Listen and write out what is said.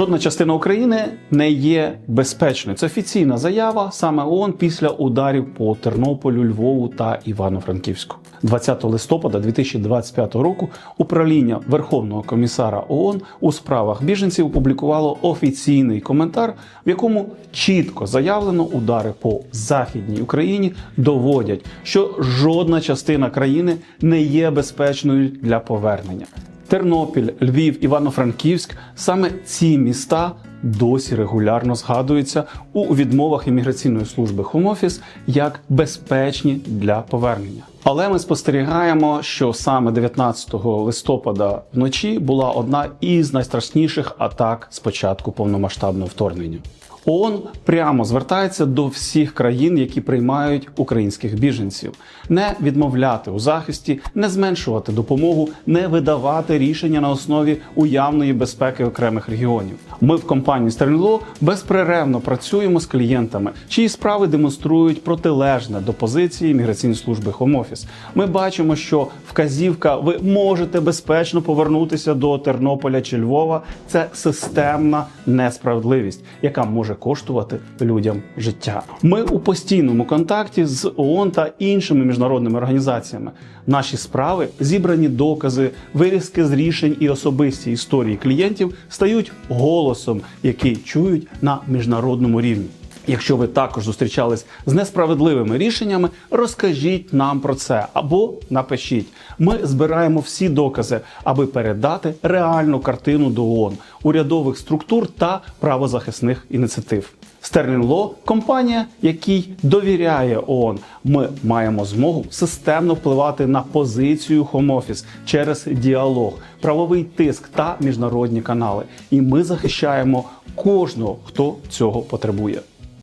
Жодна частина України не є безпечною. Це офіційна заява саме ООН після ударів по Тернополю, Львову та Івано-Франківську. 20 листопада 2025 року управління Верховного комісара ООН у справах біженців опублікувало офіційний коментар, в якому чітко заявлено удари по західній Україні доводять, що жодна частина країни не є безпечною для повернення. Тернопіль, Львів, Івано-Франківськ саме ці міста досі регулярно згадуються у відмовах імміграційної служби Office як безпечні для повернення. Але ми спостерігаємо, що саме 19 листопада вночі була одна із найстрашніших атак з початку повномасштабного вторгнення. ООН прямо звертається до всіх країн, які приймають українських біженців, не відмовляти у захисті, не зменшувати допомогу, не видавати рішення на основі уявної безпеки окремих регіонів. Ми в компанії Стерлінло безперервно працюємо з клієнтами, чиї справи демонструють протилежне до позиції міграційної служби Home Office. Ми бачимо, що вказівка ви можете безпечно повернутися до Тернополя чи Львова. Це системна несправедливість, яка може коштувати людям життя. Ми у постійному контакті з ООН та іншими міжнародними організаціями. Наші справи, зібрані докази, вирізки з рішень і особисті історії клієнтів стають голосом, який чують на міжнародному рівні. Якщо ви також зустрічались з несправедливими рішеннями, розкажіть нам про це або напишіть. Ми збираємо всі докази, аби передати реальну картину до ООН, урядових структур та правозахисних ініціатив. Стерлін Ло компанія, якій довіряє ООН. Ми маємо змогу системно впливати на позицію Office через діалог, правовий тиск та міжнародні канали. І ми захищаємо кожного, хто цього потребує.